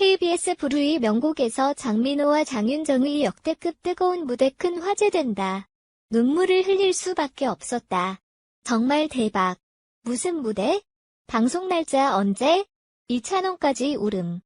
KBS 부르의 명곡에서 장민호와 장윤정의 역대급 뜨거운 무대 큰 화제된다. 눈물을 흘릴 수밖에 없었다. 정말 대박. 무슨 무대? 방송 날짜 언제? 이찬원까지 울음.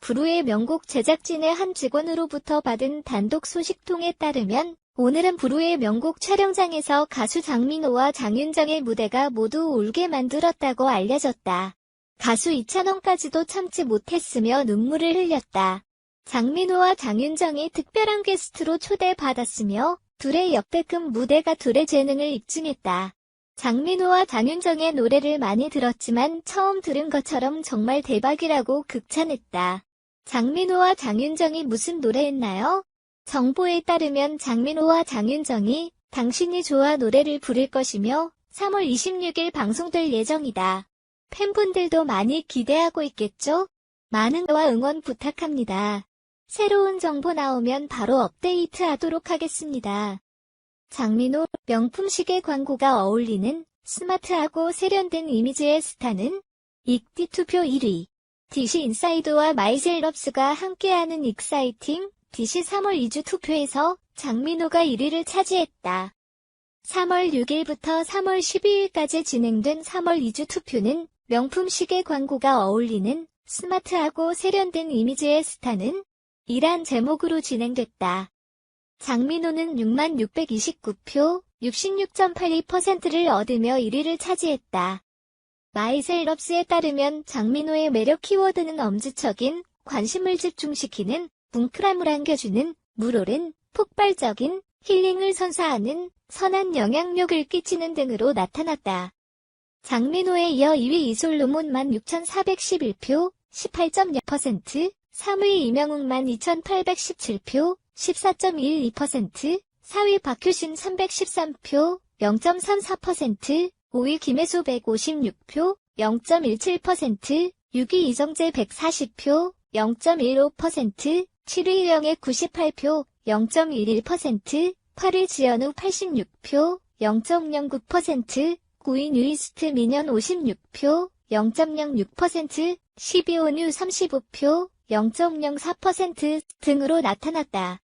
부르의 명곡 제작진의 한 직원으로부터 받은 단독 소식통에 따르면 오늘은 부르의 명곡 촬영장에서 가수 장민호와 장윤정의 무대가 모두 울게 만들었다고 알려졌다. 가수 이찬원까지도 참지 못했으며 눈물을 흘렸다. 장민호와 장윤정이 특별한 게스트로 초대받았으며 둘의 역대급 무대가 둘의 재능을 입증했다. 장민호와 장윤정의 노래를 많이 들었지만 처음 들은 것처럼 정말 대박이라고 극찬했다. 장민호와 장윤정이 무슨 노래했나요? 정보에 따르면 장민호와 장윤정이 당신이 좋아 노래를 부를 것이며 3월 26일 방송될 예정이다. 팬분들도 많이 기대하고 있겠죠? 많은 와 응원 부탁합니다. 새로운 정보 나오면 바로 업데이트 하도록 하겠습니다. 장민호 명품 시계 광고가 어울리는 스마트하고 세련된 이미지의 스타는 익디 투표 1위. DC 인사이드와 마이셀럽스가 함께하는 익사이팅 DC 3월 2주 투표에서 장민호가 1위를 차지했다. 3월 6일부터 3월 12일까지 진행된 3월 2주 투표는 명품 시계 광고가 어울리는 스마트하고 세련된 이미지의 스타는 이란 제목으로 진행됐다. 장민호는 6만 629표, 66.82%를 얻으며 1위를 차지했다. 마이셀럽스에 따르면 장민호의 매력 키워드는 엄지척인 관심을 집중시키는 뭉클함을 안겨주는 물오른 폭발적인 힐링을 선사하는 선한 영향력을 끼치는 등으로 나타났다. 장민호에 이어 2위 이솔로몬만 6,411표, 18.0%, 3위 이명웅만 2,817표, 14.12%, 4위 박효신 313표, 0.34%, 5위 김혜수 156표, 0.17%, 6위 이정재 140표, 0.15%, 7위 영애 98표, 0.11%, 8위 지연우 86표, 0.09%, 9위 뉴이스트 미년 56표, 0.06%, 10위 온유 35표, 0.04% 등으로 나타났다.